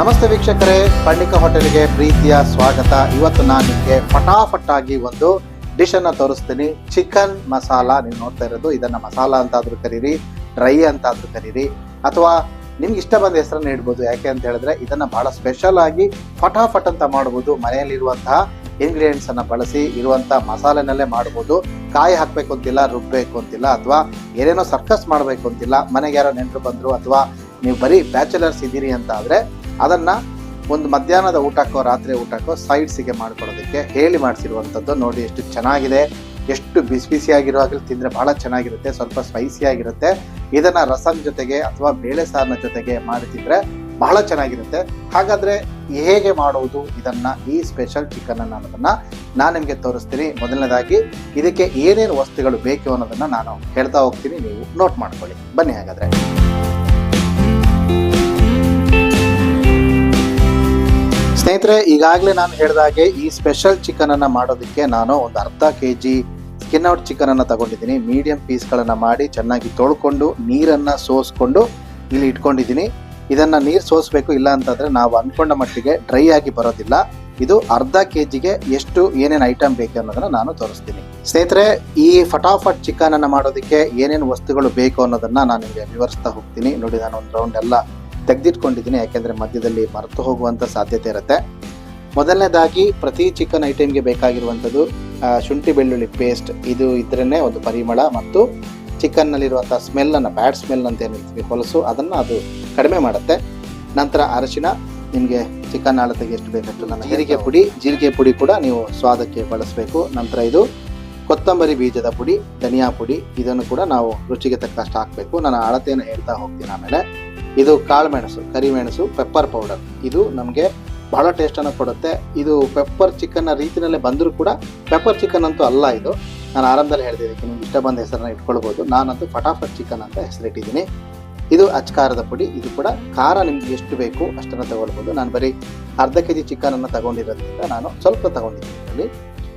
ನಮಸ್ತೆ ವೀಕ್ಷಕರೇ ಪಂಡಿಕ ಹೋಟೆಲ್ಗೆ ಪ್ರೀತಿಯ ಸ್ವಾಗತ. ಇವತ್ತು ನಾನು ನಿಮಗೆ ಫಟಾಫಟಾಗಿ ಒಂದು ಡಿಶ್ ಅನ್ನ ತೋರಿಸ್ತೀನಿ. ಚಿಕನ್ ಮಸಾಲ ನೀವು ನೋಡ್ತಾ ಇರೋದು. ಇದನ್ನ ಮಸಾಲ ಅಂತಾದ್ರೂ ಕರೀರಿ, ಡ್ರೈ ಅಂತಾದ್ರೂ ಕರೀರಿ. ಅಥವಾ ನಿಮ್ಗೆ ಇಷ್ಟ ಬಂದ ಹೆಸರನ್ನ ಇಡ್ಬೋದು. ಯಾಕೆ ಅಂತ ಹೇಳಿದ್ರೆ, ಇದನ್ನ ಬಹಳ ಸ್ಪೆಷಲ್ ಆಗಿ ಫಟಾಫಟ್ ಅಂತ ಮಾಡ್ಬೋದು. ಮನೆಯಲ್ಲಿರುವಂತಹ ಇಂಗ್ರೀಡಿಯೆಂಟ್ಸ್ ಅನ್ನ ಬಳಸಿ ಇರುವಂತಹ ಮಸಾಲೆನಲ್ಲೇ ಮಾಡ್ಬೋದು. ಕಾಯಿ ಹಾಕ್ಬೇಕು ಅಂತಿಲ್ಲ, ರುಬ್ಬೇಕು ಅಂತಿಲ್ಲ, ಅಥವಾ ಏನೇನೋ ಸರ್ಕಸ್ ಮಾಡಬೇಕು ಅಂತಿಲ್ಲ, ಮನೆಗೆ ಯಾರೋ ನೆಂಟರು ಬಂದ್ರು, ಅಥವಾ ನೀವು ಬರೀ ಬ್ಯಾಚುಲರ್ಸ್ ಇದ್ದೀರಿ ಅಂತ ಆದ್ರೆ ಅದನ್ನ ಒಂದು ಮಧ್ಯಾಹ್ನದ ಊಟಕ್ಕೋ ರಾತ್ರಿ ಊಟಕ್ಕೋ ಸೈಡ್ಸಿಗೆ ಮಾಡ್ಕೊಳ್ಳೋದಕ್ಕೆ ಹೇಳಿ ಮಾಡಿಸಿರುವಂಥದ್ದು ನೋಡಿ ಎಷ್ಟು ಚೆನ್ನಾಗಿದೆ. ಎಷ್ಟು ಬಿಸಿ ಬಿಸಿಯಾಗಿರುವಾಗಲೂ ತಿಂದರೆ ಬಹಳ ಚೆನ್ನಾಗಿರುತ್ತೆ, ಸ್ವಲ್ಪ ಸ್ಪೈಸಿ ಆಗಿರುತ್ತೆ. ಇದನ್ನ ರಸಂ ಜೊತೆಗೆ ಅಥವಾ ಬೇಳೆ ಸಾರಿನ ಜೊತೆಗೆ ಮಾಡಿ ತಿಂದರೆ ಬಹಳ ಚೆನ್ನಾಗಿರುತ್ತೆ. ಹಾಗಾದರೆ ಹೇಗೆ ಮಾಡುವುದು? ಇದನ್ನು ಈ ಸ್ಪೆಷಲ್ ಚಿಕನ್ ಅನ್ನೋದನ್ನು ನಾನು ನಿಮಗೆ ತೋರಿಸ್ತೀನಿ. ಮೊದಲನೇದಾಗಿ ಇದಕ್ಕೆ ಏನೇನು ವಸ್ತುಗಳು ಬೇಕು ಅನ್ನೋದನ್ನು ನಾನು ಹೇಳ್ತಾ ಹೋಗ್ತೀನಿ. ನೀವು ನೋಟ್ ಮಾಡ್ಕೊಳ್ಳಿ. ಬನ್ನಿ ಹಾಗಾದ್ರೆ. ಸ್ನೇಹಿತರೆ, ಈಗಾಗಲೇ ನಾನು ಹೇಳಿದಾಗೆ ಈ ಸ್ಪೆಷಲ್ ಚಿಕನ್ ಅನ್ನ ಮಾಡೋದಕ್ಕೆ ನಾನು ಒಂದು ಅರ್ಧ K G skin out chicken ಅನ್ನ ತಗೊಂಡಿದ್ದೀನಿ. ಮೀಡಿಯಂ ಪೀಸ್ಗಳನ್ನು ಮಾಡಿ ಚೆನ್ನಾಗಿ ತೊಳ್ಕೊಂಡು ನೀರನ್ನ ಸೋಸ್ಕೊಂಡು ಇಲ್ಲಿ ಇಟ್ಕೊಂಡಿದ್ದೀನಿ. ಇದನ್ನ ನೀರು ಸೋಸ್ಬೇಕು, ಇಲ್ಲ ಅಂತಂದ್ರೆ ನಾವು ಅನ್ಕೊಂಡ ಮಟ್ಟಿಗೆ ಡ್ರೈ ಆಗಿ ಬರೋದಿಲ್ಲ. ಇದು ಅರ್ಧ ಕೆ ಜಿಗೆ ಎಷ್ಟು ಏನೇನು ಐಟಮ್ ಬೇಕು ಅನ್ನೋದನ್ನ ನಾನು ತೋರಿಸ್ತೀನಿ. ಸ್ನೇಹಿತರೆ, ಈ ಫಟಾಫಟ್ ಚಿಕನ್ ಅನ್ನ ಮಾಡೋದಕ್ಕೆ ಏನೇನು ವಸ್ತುಗಳು ಬೇಕು ಅನ್ನೋದನ್ನ ನಾನು ನಿಮಗೆ ವಿವರಿಸ್ತಾ ಹೋಗ್ತೀನಿ. ನೋಡಿ, ನಾನು ಒಂದು ರೌಂಡ್ ಎಲ್ಲ ತೆಗೆದಿಟ್ಕೊಂಡಿದ್ದೀನಿ ಯಾಕೆಂದರೆ ಮಧ್ಯದಲ್ಲಿ ಮರೆತು ಹೋಗುವಂಥ ಸಾಧ್ಯತೆ ಇರುತ್ತೆ. ಮೊದಲನೇದಾಗಿ ಪ್ರತಿ ಚಿಕನ್ ಐಟಮ್ಗೆ ಬೇಕಾಗಿರುವಂಥದ್ದು ಶುಂಠಿ ಬೆಳ್ಳುಳ್ಳಿ ಪೇಸ್ಟ್ ಇದು ಇದ್ರೇ ಒಂದು ಪರಿಮಳ ಮತ್ತು ಚಿಕನ್ನಲ್ಲಿರುವಂಥ ಸ್ಮೆಲ್ಲನ್ನು ಬ್ಯಾಡ್ ಸ್ಮೆಲ್ ಅಂತ ಏನು ಹೇಳ್ತೀವಿ ಹೊಲಸು ಅದನ್ನು ಅದು ಕಡಿಮೆ ಮಾಡುತ್ತೆ. ನಂತರ ಅರಶಿನ ನಿಮಗೆ ಚಿಕನ್ ಅಳತೆಗೆ ಎಷ್ಟು ಬೇಕಷ್ಟು ನನ್ನ ಜೀರಿಗೆ ಪುಡಿ ಜೀರಿಗೆ ಪುಡಿ ಕೂಡ ನೀವು ಸ್ವಾದಕ್ಕೆ ಬಳಸಬೇಕು. ನಂತರ ಇದು ಕೊತ್ತಂಬರಿ ಬೀಜದ ಪುಡಿ ಧನಿಯಾ ಪುಡಿ ಇದನ್ನು ಕೂಡ ನಾವು ರುಚಿಗೆ ತಕ್ಕಷ್ಟು ಹಾಕಬೇಕು. ನಾನು ಅಳತೆಯನ್ನು ಹೇಳ್ತಾ ಹೋಗ್ತೀನಿ ಆಮೇಲೆ. ಇದು ಕಾಳುಮೆಣಸು ಕರಿಮೆಣಸು ಪೆಪ್ಪರ್ ಪೌಡರ್ ಇದು ನಮಗೆ ಬಹಳ ಟೇಸ್ಟನ್ನು ಕೊಡುತ್ತೆ. ಇದು ಪೆಪ್ಪರ್ ಚಿಕನ್ ರೀತಿಯಲ್ಲೇ ಬಂದರೂ ಕೂಡ ಪೆಪ್ಪರ್ ಚಿಕನ್ ಅಂತೂ ಅಲ್ಲ ಇದು. ನಾನು ಆರಂಭದಲ್ಲಿ ಹೇಳಿದೆ ಇದಕ್ಕೆ ನಿಮ್ಗೆ ಇಷ್ಟ ಬಂದ ಹೆಸರನ್ನ ಇಟ್ಕೊಳ್ಬೋದು. ನಾನಂತೂ ಫಟಾಫಟ್ ಚಿಕನ್ ಅಂತ ಹೆಸರಿಟ್ಟಿದ್ದೀನಿ. ಇದು ಅಚ್ಕಾರದ ಪುಡಿ. ಇದು ಕೂಡ ಖಾರ ನಿಮ್ಗೆ ಎಷ್ಟು ಬೇಕು ಅಷ್ಟನ್ನು ತಗೊಳ್ಬೋದು. ನಾನು ಬರೀ ಅರ್ಧ ಕೆ ಜಿ ಚಿಕನನ್ನು ತಗೊಂಡಿರೋದ್ರಿಂದ ನಾನು ಸ್ವಲ್ಪ ತಗೊಂಡಿದ್ದೀನಿ ಇದರಲ್ಲಿ.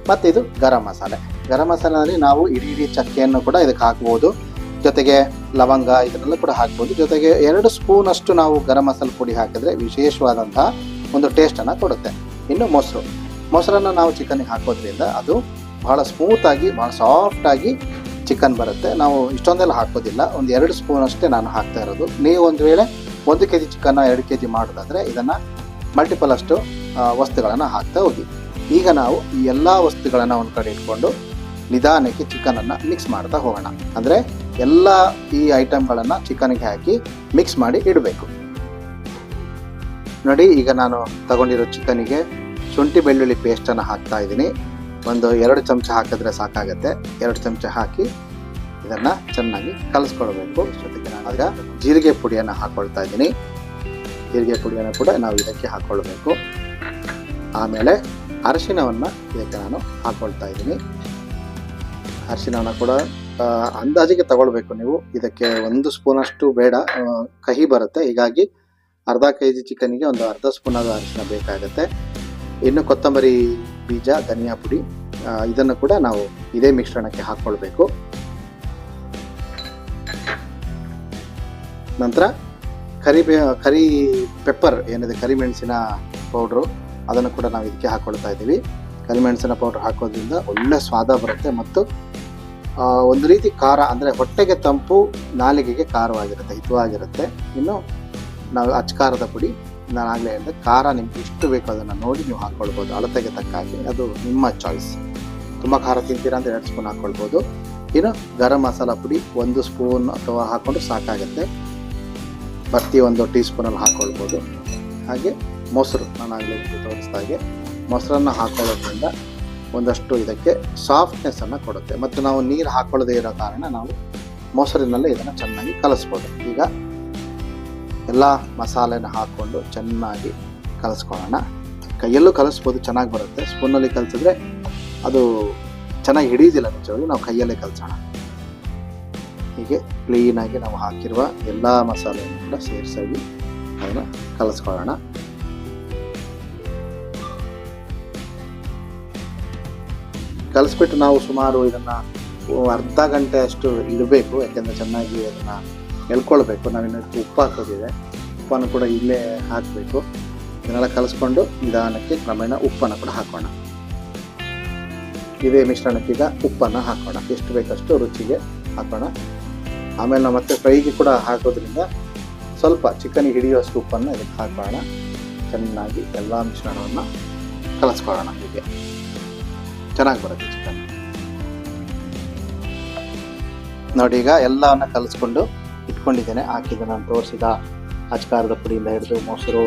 ಮತ್ತು ಇದು ಗರಂ ಮಸಾಲೆ. ಗರಂ ಮಸಾಲೆನಲ್ಲಿ ನಾವು ಇಡೀ ಇಡೀ ಚಕ್ಕೆಯನ್ನು ಕೂಡ ಇದಕ್ಕೆ ಹಾಕ್ಬೋದು. ಜೊತೆಗೆ ಲವಂಗ ಇದನ್ನೆಲ್ಲ ಕೂಡ ಹಾಕ್ಬೋದು. ಜೊತೆಗೆ ಎರಡು ಸ್ಪೂನ್ ಅಷ್ಟು ನಾವು ಗರಂ ಮಸಾಲೆ ಪುಡಿ ಹಾಕಿದ್ರೆ ವಿಶೇಷವಾದಂತಹ ಒಂದು ಟೇಸ್ಟನ್ನು ಕೊಡುತ್ತೆ. ಇನ್ನು ಮೊಸರು. ಮೊಸರನ್ನು ನಾವು ಚಿಕನ್ಗೆ ಹಾಕೋದ್ರಿಂದ ಅದು ಬಹಳ ಸ್ಮೂತಾಗಿ ಬಹಳ ಸಾಫ್ಟಾಗಿ ಚಿಕನ್ ಬರುತ್ತೆ. ನಾವು ಇಷ್ಟೊಂದೆಲ್ಲ ಹಾಕೋದಿಲ್ಲ. ಒಂದು ಎರಡು ಸ್ಪೂನ್ ಅಷ್ಟೇ ನಾನು ಹಾಕ್ತಾ ಇರೋದು. ನೀವು ಒಂದು ವೇಳೆ ಒಂದು ಕೆ ಜಿ ಚಿಕನ್ನ ಎರಡು ಕೆ ಜಿ ಮಾಡೋದಾದ್ರೆ ಇದನ್ನು ಮಲ್ಟಿಪಲ್ ಅಷ್ಟು ವಸ್ತುಗಳನ್ನು ಹಾಕ್ತಾ ಹೋಗಿ. ಈಗ ನಾವು ಈ ಎಲ್ಲ ವಸ್ತುಗಳನ್ನು ಒಂದು ಕಡೆ ಇಟ್ಕೊಂಡು ನಿಧಾನಕ್ಕೆ ಚಿಕನನ್ನು ಮಿಕ್ಸ್ ಮಾಡ್ತಾ ಹೋಗೋಣ. ಅಂದರೆ ಎಲ್ಲ ಈ ಐಟಮ್ಗಳನ್ನು ಚಿಕನ್ಗೆ ಹಾಕಿ ಮಿಕ್ಸ್ ಮಾಡಿ ಇಡಬೇಕು. ನೋಡಿ, ಈಗ ನಾನು ತಗೊಂಡಿರೋ ಚಿಕನಿಗೆ ಶುಂಠಿ ಬೆಳ್ಳುಳ್ಳಿ ಪೇಸ್ಟನ್ನು ಹಾಕ್ತಾ ಇದ್ದೀನಿ. ಒಂದು ಎರಡು ಚಮಚ ಹಾಕಿದ್ರೆ ಸಾಕಾಗುತ್ತೆ. ಎರಡು ಚಮಚ ಹಾಕಿ ಇದನ್ನು ಚೆನ್ನಾಗಿ ಕಲಿಸ್ಕೊಳ್ಬೇಕು. ಜೊತೆಗೆ ನಾನು ಆಗ ಜೀರಿಗೆ ಪುಡಿಯನ್ನು ಹಾಕ್ಕೊಳ್ತಾ ಇದ್ದೀನಿ. ಜೀರಿಗೆ ಪುಡಿಯನ್ನು ಕೂಡ ನಾವು ಇದಕ್ಕೆ ಹಾಕ್ಕೊಳ್ಬೇಕು ಆಮೇಲೆ ಅರಿಶಿನವನ್ನು ಇದಕ್ಕೆ ನಾನು ಹಾಕ್ಕೊಳ್ತಾ ಇದ್ದೀನಿ. ಅರಿಶಿನವನ್ನು ಕೂಡ ಅಂದಾಜಿಗೆ ತಗೊಳ್ಬೇಕು ನೀವು. ಇದಕ್ಕೆ ಒಂದು ಸ್ಪೂನಷ್ಟು ಬೇಡ. ಕಹಿ ಬರುತ್ತೆ. ಹೀಗಾಗಿ ಅರ್ಧ ಕೆ ಜಿ ಚಿಕನ್ಗೆ ಒಂದು ಅರ್ಧ ಸ್ಪೂನ್ ಆದ ಅರಿಶಿನ ಬೇಕಾಗುತ್ತೆ. ಇನ್ನು ಕೊತ್ತಂಬರಿ ಬೀಜ, ಧನಿಯಾ ಪುಡಿ ಇದನ್ನು ಕೂಡ ನಾವು ಇದೇ ಮಿಶ್ರಣಕ್ಕೆ ಹಾಕ್ಕೊಳ್ಬೇಕು ನಂತರ ಕರಿ ಕರಿ ಪೆಪ್ಪರ್, ಏನಿದೆ ಕರಿಮೆಣಸಿನ ಪೌಡ್ರು, ಅದನ್ನು ಕೂಡ ನಾವು ಇದಕ್ಕೆ ಹಾಕ್ಕೊಳ್ತಾ ಇದ್ದೀವಿ. ಕರಿಮೆಣಸಿನ ಪೌಡ್ರ್ ಹಾಕೋದ್ರಿಂದ ಒಳ್ಳೆ ಸ್ವಾದ ಬರುತ್ತೆ ಮತ್ತು ಒಂದು ರೀತಿ ಖಾರ ಅಂದರೆ ಹೊಟ್ಟೆಗೆ ತಂಪು, ನಾಲಿಗೆಗೆ ಖಾರವಾಗಿರುತ್ತೆ, ಹಿತವಾಗಿರುತ್ತೆ. ಇನ್ನು ನಾವು ಅಚ್ಕಾರದ ಪುಡಿ ನಾನು ಆಗಲೇ ಹೇಳಿದೆ ಖಾರ ನಿಮ್ಗೆ ಎಷ್ಟು ಬೇಕೋ ಅದನ್ನು ನೋಡಿ ನೀವು ಹಾಕ್ಕೊಳ್ಬೋದು ಅಳತೆಗೆ ತಕ್ಕ ಹಾಗೆ. ಅದು ನಿಮ್ಮ ಚಾಯ್ಸ್ ತುಂಬ ಖಾರ ತಿಂತೀರಾ ಅಂದರೆ ಎರಡು ಸ್ಪೂನ್ ಹಾಕ್ಕೊಳ್ಬೋದು ಇನ್ನು ಗರಂ ಮಸಾಲ ಪುಡಿ ಒಂದು ಸ್ಪೂನ್ ಅಥವಾ ಹಾಕ್ಕೊಂಡು ಸಾಕಾಗುತ್ತೆ. ಪ್ರತಿ ಒಂದು ಟೀ ಸ್ಪೂನಲ್ಲಿ ಹಾಕ್ಕೊಳ್ಬೋದು ಹಾಗೆ ಮೊಸರು ನಾನು ಆಗಲೇ ತೋರಿಸ್ದ ಹಾಗೆ ಮೊಸರನ್ನು ಹಾಕೊಳ್ಳೋದ್ರಿಂದ ಒಂದಷ್ಟು ಇದಕ್ಕೆ ಸಾಫ್ಟ್ನೆಸ್ಸನ್ನು ಕೊಡುತ್ತೆ. ಮತ್ತು ನಾವು ನೀರು ಹಾಕೊಳ್ಳದೇ ಇರೋ ಕಾರಣ ನಾವು ಮೊಸರಿನಲ್ಲೇ ಇದನ್ನು ಚೆನ್ನಾಗಿ ಕಲಿಸ್ಬೋದು. ಈಗ ಎಲ್ಲ ಮಸಾಲೆನ ಹಾಕ್ಕೊಂಡು ಚೆನ್ನಾಗಿ ಕಲಿಸ್ಕೊಳ್ಳೋಣ. ಕೈಯಲ್ಲೂ ಕಲಸ್ಬೋದು, ಚೆನ್ನಾಗಿ ಬರುತ್ತೆ. ಸ್ಪೂನಲ್ಲಿ ಕಲಸಿದ್ರೆ ಅದು ಚೆನ್ನಾಗಿ ಹಿಡಿಯೋದಿಲ್ಲ ನಿಜವಾಗಿ, ನಾವು ಕೈಯಲ್ಲೇ ಕಲಿಸೋಣ. ಹೀಗೆ ಕ್ಲೀನಾಗಿ ನಾವು ಹಾಕಿರುವ ಎಲ್ಲ ಮಸಾಲೆಯನ್ನು ಕೂಡ ಸೇರಿಸಿ ಅದನ್ನು ಕಲಿಸ್ಕೊಳ್ಳೋಣ. ಕಲಿಸ್ಬಿಟ್ಟು ನಾವು ಸುಮಾರು ಇದನ್ನು ಅರ್ಧ ಗಂಟೆ ಅಷ್ಟು ಇಡಬೇಕು, ಯಾಕೆಂದರೆ ಚೆನ್ನಾಗಿ ಅದನ್ನು ಎಳ್ಕೊಳ್ಬೇಕು. ನಾವಿನ್ನು ಉಪ್ಪು ಹಾಕೋದಿದೆ. ಉಪ್ಪನ್ನು ಕೂಡ ಇಲ್ಲೇ ಹಾಕಬೇಕು. ಇದನ್ನೆಲ್ಲ ಕಲಿಸ್ಕೊಂಡು ನಿಧಾನಕ್ಕೆ ಕ್ರಮೇಣ ಉಪ್ಪನ್ನು ಕೂಡ ಹಾಕೋಣ. ಇದೇ ಮಿಶ್ರಣಕ್ಕೀಗ ಉಪ್ಪನ್ನು ಹಾಕೋಣ. ಎಷ್ಟು ಬೇಕಷ್ಟು ರುಚಿಗೆ ಹಾಕೋಣ. ಆಮೇಲೆ ನಾವು ಮತ್ತೆ ಫ್ರೈಗೆ ಕೂಡ ಹಾಕೋದ್ರಿಂದ ಸ್ವಲ್ಪ ಚಿಕನಿಗೆ ಹಿಡಿಯುವಷ್ಟು ಉಪ್ಪನ್ನು ಇದಕ್ಕೆ ಹಾಕೋಣ. ಚೆನ್ನಾಗಿ ಎಲ್ಲ ಮಿಶ್ರಣವನ್ನು ಕಲಿಸ್ಕೊಳ್ಳೋಣ ಹೀಗೆ. ಚೆನ್ನಾಗಿ ಬರುತ್ತೆ ಚಿಕನ್. ನೋಡಿ, ಈಗ ಎಲ್ಲವನ್ನ ಕಲಿಸ್ಕೊಂಡು ಇಟ್ಕೊಂಡಿದ್ದೇನೆ. ಹಾಕಿದ ನಾನು ತೋರಿಸಿದ ಅಚ್ಕಾರದ ಪುಡಿಯಿಂದ ಹಿಡಿದು ಮೊಸರು,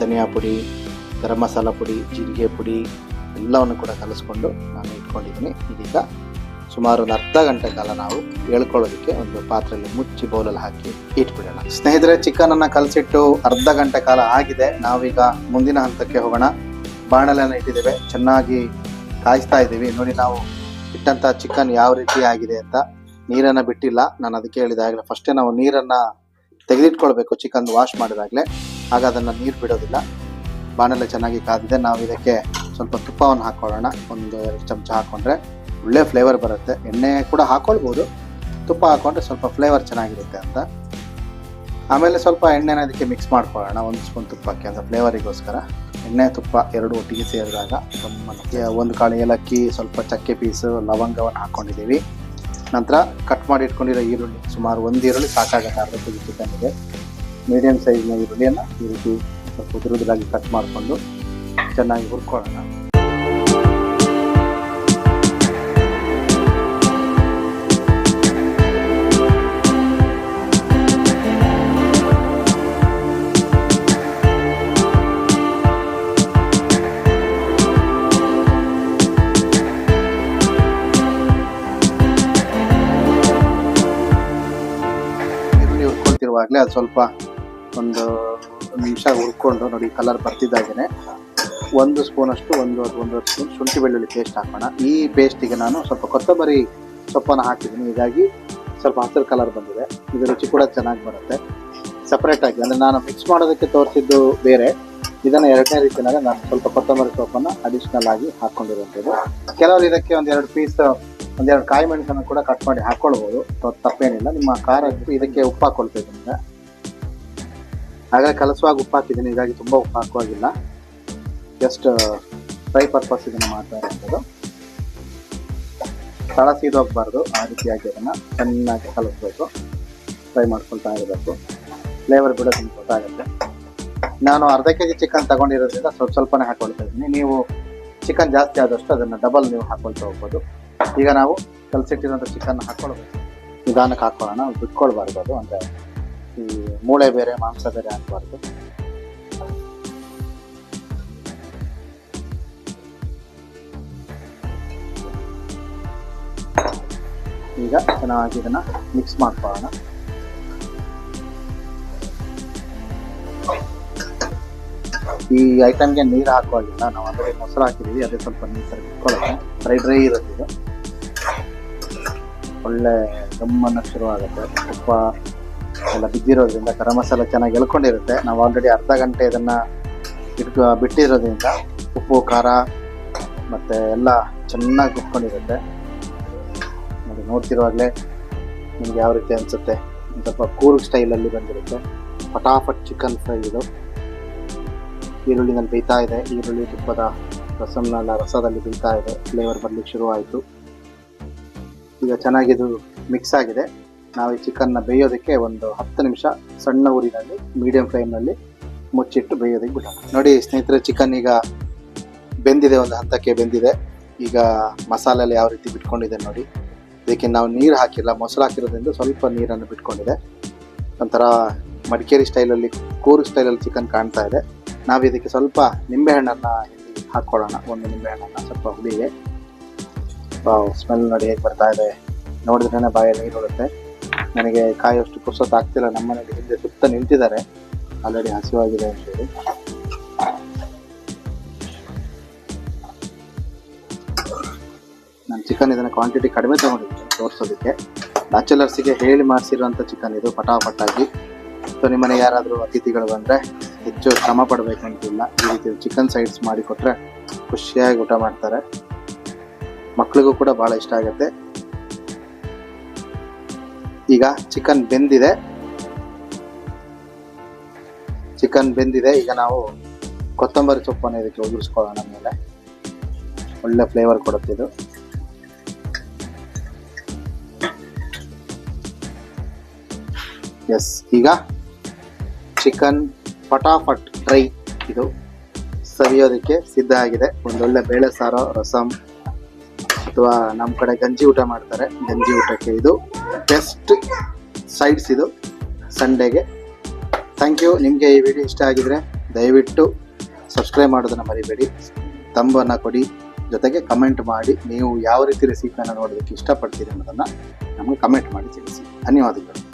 ಧನಿಯಾ ಪುಡಿ, ಗರಂ ಮಸಾಲ ಪುಡಿ, ಜೀರಿಗೆ ಪುಡಿ ಎಲ್ಲವನ್ನು ಕೂಡ ಕಲಿಸ್ಕೊಂಡು ನಾನು ಇಟ್ಕೊಂಡಿದ್ದೀನಿ. ಇದೀಗ ಸುಮಾರು ಒಂದು ಅರ್ಧ ಗಂಟೆ ಕಾಲ ನಾವು ಹೇಳ್ಕೊಳ್ಳೋದಕ್ಕೆ ಒಂದು ಪಾತ್ರೆಯಲ್ಲಿ ಮುಚ್ಚಿ ಬೌಲಲ್ಲಿ ಹಾಕಿ ಇಟ್ಬಿಡೋಣ. ಸ್ನೇಹಿತರೆ, ಚಿಕನನ್ನು ಕಲಸಿಟ್ಟು ಅರ್ಧ ಗಂಟೆ ಕಾಲ ಆಗಿದೆ. ನಾವೀಗ ಮುಂದಿನ ಹಂತಕ್ಕೆ ಹೋಗೋಣ. ಬಾಣಲೆಯನ್ನು ಇಟ್ಟಿದ್ದೇವೆ. ಚೆನ್ನಾಗಿ ಕಾಯಿಸ್ತಾ ಇದ್ದೀವಿ. ನೋಡಿ ನಾವು ಇಟ್ಟಂತ ಚಿಕನ್ ಯಾವ ರೀತಿ ಆಗಿದೆ ಅಂತ ನೀರನ್ನ ಬಿಟ್ಟಿಲ್ಲ. ನಾನು ಅದಕ್ಕೆ ಹೇಳಿದಾಗಲೇ ಫಸ್ಟೇ ನಾವು ನೀರನ್ನ ತೆಗೆದಿಟ್ಕೊಳ್ಬೇಕು ಚಿಕನ್ ವಾಶ್ ಮಾಡಿದಾಗಲೇ. ಆಗ ಅದನ್ನ ನೀರು ಬಿಡೋದಿಲ್ಲ. ಬಾಣಲೆ ಚೆನ್ನಾಗಿ ಕಾದಿದೆ. ನಾವು ಇದಕ್ಕೆ ಸ್ವಲ್ಪ ತುಪ್ಪವನ್ನು ಹಾಕೊಳ್ಳೋಣ. ಒಂದು ಎರಡು ಚಮಚ ಹಾಕೊಂಡ್ರೆ ಒಳ್ಳೆ ಫ್ಲೇವರ್ ಬರುತ್ತೆ. ಎಣ್ಣೆ ಕೂಡ ಹಾಕೊಳ್ಬೋದು. ತುಪ್ಪ ಹಾಕೊಂಡ್ರೆ ಸ್ವಲ್ಪ ಫ್ಲೇವರ್ ಚೆನ್ನಾಗಿರುತ್ತೆ ಅಂತ. ಆಮೇಲೆ ಸ್ವಲ್ಪ ಎಣ್ಣೆನ ಅದಕ್ಕೆ ಮಿಕ್ಸ್ ಮಾಡ್ಕೊಳ್ಳೋಣ ಒಂದು ಸ್ಪೂನ್ ತುಪ್ಪಕ್ಕೆ ಅಂತ ಫ್ಲೇವರಿಗೋಸ್ಕರ ಎಣ್ಣೆ ತುಪ್ಪ ಎರಡು ಒಟ್ಟಿಗೆ ಸೇರಿದಾಗ ಗಮ್ಮತ್ತು. ಒಂದು ಕಾಳು ಏಲಕ್ಕಿ ಸ್ವಲ್ಪ ಚಕ್ಕೆ ಪೀಸು ಲವಂಗವನ್ನು ಹಾಕ್ಕೊಂಡಿದ್ದೀವಿ ನಂತರ ಕಟ್ ಮಾಡಿ ಇಟ್ಕೊಂಡಿರೋ ಈರುಳ್ಳಿ ಸುಮಾರು ಒಂದು ಈರುಳ್ಳಿ ಸಾಕಾಗುತ್ತೆ ಅರ್ಧ ಕೆ ಜಿ ಚಿಕನ್ಗೆ ಮೀಡಿಯಮ್ ಸೈಜ್ನ ಈರುಳ್ಳಿಯನ್ನು ಈ ರೀತಿ ಸ್ವಲ್ಪ ಉದುರುದ್ರಾಗಿ ಕಟ್ ಮಾಡಿಕೊಂಡು ಚೆನ್ನಾಗಿ ಹುರ್ಕೊಳ್ಳೋಣ. ಅದು ಸ್ವಲ್ಪ ಒಂದು ಒಂದು ನಿಮಿಷ ಹುರ್ಕೊಂಡು ನೋಡಿ ಕಲರ್ ಬರ್ತಿದ್ದಾಗೇನೆ ಒಂದು ಸ್ಪೂನಷ್ಟು ಒಂದು ಒಂದೂವರೆ ಸ್ಪೂನ್ ಶುಂಠಿ ಬೆಳ್ಳುಳ್ಳಿ ಪೇಸ್ಟ್ ಹಾಕೋಣ. ಈ ಪೇಸ್ಟಿಗೆ ನಾನು ಸ್ವಲ್ಪ ಕೊತ್ತಂಬರಿ ಸೊಪ್ಪನ್ನು ಹಾಕಿದ್ದೀನಿ. ಹೀಗಾಗಿ ಸ್ವಲ್ಪ ಹಸಿರು ಕಲರ್ ಬಂದಿದೆ. ಇದು ರುಚಿ ಕೂಡ ಚೆನ್ನಾಗಿ ಬರುತ್ತೆ. ಸಪ್ರೇಟಾಗಿ ಅಂದರೆ ನಾನು ಮಿಕ್ಸ್ ಮಾಡೋದಕ್ಕೆ ತೋರಿಸಿದ್ದು ಬೇರೆ. ಇದನ್ನು ಎರಡನೇ ರೀತಿಯಲ್ಲಿ ನಾನು ಸ್ವಲ್ಪ ಕೊತ್ತಂಬರಿ ಸೊಪ್ಪನ್ನು ಅಡಿಷ್ನಲ್ ಆಗಿ ಹಾಕ್ಕೊಂಡಿರುವಂಥದ್ದು ಕೆಲವರು ಇದಕ್ಕೆ ಒಂದೆರಡು ಪೀಸ್ ಒಂದೆರಡು ಕಾಯಿ ಮೆಣಸನ್ನು ಕೂಡ ಕಟ್ ಮಾಡಿ ಹಾಕ್ಕೊಳ್ಬೋದು ತಪ್ಪೇನಿಲ್ಲ. ನಿಮ್ಮ ಖಾರ ಇದಕ್ಕೆ ಉಪ್ಪು ಹಾಕೊಳ್ತಿದ್ರಿಂದ ಹಾಗಾಗಿ ಕಲಸುವಾಗ ಉಪ್ಪು ಹಾಕಿದ್ದೀನಿ ಹೀಗಾಗಿ ತುಂಬ ಉಪ್ಪು ಹಾಕುವಾಗಿಲ್ಲ ಜಸ್ಟ್ ಫ್ರೈ ಪರ್ಪಸ್ ಇದನ್ನು ಮಾಡ್ತಾ ಇರೋಂಥದ್ದು ತಳ ಸೀದೋಗ್ಬಾರ್ದು. ಆ ರೀತಿಯಾಗಿ ಅದನ್ನು ಚೆನ್ನಾಗಿ ಕಲಿಸ್ಬೇಕು. ಫ್ರೈ ಮಾಡ್ಕೊಳ್ತಾ ಇರಬೇಕು. ಫ್ಲೇವರ್ ಕೂಡ ತುಂಬ ಗೊತ್ತಾಗುತ್ತೆ. ನಾನು ಅರ್ಧ ಕೆ ಜಿ ಚಿಕನ್ ತಗೊಂಡಿರೋದ್ರಿಂದ ಸ್ವಲ್ಪ ಸ್ವಲ್ಪನೇ ಹಾಕೊಳ್ತಾ ಇದ್ದೀನಿ. ನೀವು ಚಿಕನ್ ಜಾಸ್ತಿ ಆದಷ್ಟು ಅದನ್ನು ಡಬಲ್ ನೀವು ಹಾಕೊಳ್ತಾ ಹೋಗ್ಬೋದು. ಈಗ ನಾವು ಕಲಸಿಟ್ಟಿರೋಂಥ ಚಿಕನ್ ಹಾಕ್ಕೊಳ್ಬೇಕು ನಿಧಾನಕ್ಕೆ ಹಾಕೊಳ್ಳೋಣ. ಬಿಟ್ಕೊಳ್ಬಾರ್ದು ಅದು. ಈ ಮೂಳೆ ಬೇರೆ, ಮಾಂಸ ಬೇರೆ ಹಾಕಬಾರ್ದು ಈಗ ಚೆನ್ನಾಗಿ ಇದನ್ನ ಮಿಕ್ಸ್ ಮಾಡ್ಕೊಳ್ಳೋಣ. ಈ ಐಟಮ್ಗೆ ನೀರು ಹಾಕುವಾಗಿಲ್ಲ ನಾವು ಅದರಲ್ಲಿ ಮೊಸರು ಹಾಕಿದೀವಿ, ಅದೇ ಸ್ವಲ್ಪ ನೀರು ಸರಿ ಇಟ್ಕೊಳ್ಳೋಣ ಡ್ರೈ ಡ್ರೈ ಇರುತ್ತೆ ಇದು. ಒಳ್ಳೆ ಗಮ್ಮನ್ನು ಶುರು ಆಗುತ್ತೆ ತುಪ್ಪ ಎಲ್ಲ ಬಿದ್ದಿರೋದ್ರಿಂದ ಗರಂ ಮಸಾಲ ಚೆನ್ನಾಗಿ ಎಳ್ಕೊಂಡಿರುತ್ತೆ. ನಾವು ಆಲ್ರೆಡಿ ಅರ್ಧ ಗಂಟೆ ಇದನ್ನ ಇಟ್ಕೊ, ಬಿಟ್ಟಿರೋದ್ರಿಂದ ಉಪ್ಪು, ಖಾರ ಮತ್ತೆ ಎಲ್ಲ ಚೆನ್ನಾಗಿ ಕುತ್ಕೊಂಡಿರುತ್ತೆ ನೋಡಿ, ನೋಡ್ತಿರುವಾಗಲೇ ನಿಮ್ಗೆ ಯಾವ ರೀತಿ ಅನಿಸುತ್ತೆ ಸ್ವಲ್ಪ ಕೂರ್ಗ್ ಸ್ಟೈಲಲ್ಲಿ ಬಂದಿರುತ್ತೆ. ಫಟಾಫಟ್ ಚಿಕನ್ ಫ್ರೈ ಇದು. ಈರುಳ್ಳಿನಲ್ಲಿ ಬೇಯ್ತಾ ಇದೆ. ಈರುಳ್ಳಿ ತುಪ್ಪದ ರಸಂನೆಲ್ಲ ರಸದಲ್ಲಿ ಬೀತಾ ಇದೆ. ಫ್ಲೇವರ್ ಬರ್ಲಿಕ್ಕೆ ಶುರುವಾಯಿತು. ಈಗ ಚೆನ್ನಾಗಿದು ಮಿಕ್ಸ್ ಆಗಿದೆ. ನಾವು ಈ ಚಿಕನ್ನ ಬೇಯೋದಕ್ಕೆ ಒಂದು ಹತ್ತು ನಿಮಿಷ ಸಣ್ಣ ಊರಿನಲ್ಲಿ ಮೀಡಿಯಂ ಫ್ಲೇಮ್ನಲ್ಲಿ ಮುಚ್ಚಿಟ್ಟು ಬೇಯೋದಕ್ಕೆ ಬಿಡೋಣ. ನೋಡಿ ಸ್ನೇಹಿತರೆ ಚಿಕನ್ ಈಗ ಬೆಂದಿದೆ, ಒಂದು ಹಂತಕ್ಕೆ ಬೆಂದಿದೆ. ಈಗ ಮಸಾಲೆಲ್ಲ ಯಾವ ರೀತಿ ಬಿಟ್ಕೊಂಡಿದೆ ನೋಡಿ. ಇದಕ್ಕೆ ನಾವು ನೀರು ಹಾಕಿಲ್ಲ, ಮೊಸರು ಹಾಕಿರೋದ್ರಿಂದ ಸ್ವಲ್ಪ ನೀರನ್ನು ಬಿಟ್ಕೊಂಡಿದೆ. ಒಂಥರ ಮಡಿಕೇರಿ ಸ್ಟೈಲಲ್ಲಿ ಕೂರ್ಗ್ ಸ್ಟೈಲಲ್ಲಿ ಚಿಕನ್ ಕಾಣ್ತಾ ಇದೆ. ನಾವು ಇದಕ್ಕೆ ಸ್ವಲ್ಪ ನಿಂಬೆಹಣ್ಣನ್ನು ಇಲ್ಲಿ ಹಾಕ್ಕೊಳ್ಳೋಣ. ಒಂದು ನಿಂಬೆಹಣ್ಣನ್ನು ಸ್ವಲ್ಪ ಹುಳಿಗೆ ಸ್ಮೆಲ್ ನೋಡಿ ಹೇಗೆ ಬರ್ತಾ ಇದೆ. ನೋಡಿದ್ರೇ ಬಾಯಲ್ಲಿ ನೀರು ಬರುತ್ತೆ ನನಗೆ ಕಾಯೋಷ್ಟು ಪುರ್ಸೊತ್ತು ಆಗ್ತಿಲ್ಲ. ನಮ್ಮ ಮನೆಯಲ್ಲಿ ಹಿಂದೆ ಸುತ್ತ ನಿಂತಿದ್ದಾರೆ. ಆಲ್ರೆಡಿ ಹಸಿವಾಗಿದೆ ಅಂತ ಹೇಳಿ. ನಾನು ಚಿಕನ್ ಇದನ್ನ ಕ್ವಾಂಟಿಟಿ ಕಡಿಮೆ ತಗೊಂಡಿದ್ದೀನಿ ತೋರಿಸೋದಕ್ಕೆ. ಬ್ಯಾಚುಲರ್ಸಿಗೆ ಹೇಳಿ ಮಾಡಿಸಿರುವಂಥ ಚಿಕನ್ ಇದು ಪಟಾಪಟ್ಟಾಗಿ ಸೊ ನಿಮ್ಮನೆ ಯಾರಾದರೂ ಅತಿಥಿಗಳು ಬಂದರೆ ಹೆಚ್ಚು ಶ್ರಮ ಪಡಬೇಕಂತಿಲ್ಲ ಈ ರೀತಿ ಚಿಕನ್ ಸೈಡ್ಸ್ ಮಾಡಿ ಕೊಟ್ಟರೆ ಖುಷಿಯಾಗಿ ಊಟ ಮಾಡ್ತಾರೆ. ಮಕ್ಕಳಿಗೂ ಕೂಡ ಭಾಳ ಇಷ್ಟ ಆಗುತ್ತೆ. ಈಗ ಚಿಕನ್ ಬೆಂದಿದೆ. ಚಿಕನ್ ಬೆಂದಿದೆ. ಈಗ ನಾವು ಕೊತ್ತಂಬರಿ ಸೊಪ್ಪನ್ನು ಇದಕ್ಕೆ ಉದುರಿಸ್ಕೊಳ್ಳೋಣ ಮೇಲೆ ಒಳ್ಳೆ ಫ್ಲೇವರ್ ಕೊಡುತ್ತಿದ್ದು ಎಸ್ ಈಗ ಚಿಕನ್ ಫಟಾಫಟ್ ಡ್ರೈ ಇದು ಸವಿಯೋದಕ್ಕೆ ಸಿದ್ಧ ಆಗಿದೆ. ಒಂದೊಳ್ಳೆ ಬೇಳೆ ಸಾರು ರಸಮ್ ಅಥವಾ ನಮ್ಮ ಕಡೆ ಗಂಜಿ ಊಟ ಮಾಡ್ತಾರೆ. ಗಂಜಿ ಊಟಕ್ಕೆ ಇದು ಬೆಸ್ಟ್ ಸೈಡ್ಸ್ ಇದು ಸಂಡೇಗೆ ಥ್ಯಾಂಕ್ ಯು ನಿಮಗೆ ಈ ವಿಡಿಯೋ ಇಷ್ಟ ಆಗಿದರೆ ದಯವಿಟ್ಟು ಸಬ್ಸ್ಕ್ರೈಬ್ ಮಾಡೋದನ್ನು ಮರಿಬೇಡಿ. ತಂಬನ್ನು ಕೊಡಿ. ಜೊತೆಗೆ ಕಮೆಂಟ್ ಮಾಡಿ. ನೀವು ಯಾವ ರೀತಿ ರೆಸಿಪಿಯನ್ನು ನೋಡೋದಕ್ಕೆ ಇಷ್ಟಪಡ್ತೀರಿ ಅನ್ನೋದನ್ನು ನಮಗೆ ಕಮೆಂಟ್ ಮಾಡಿ ತಿಳಿಸಿ. ಧನ್ಯವಾದಗಳು.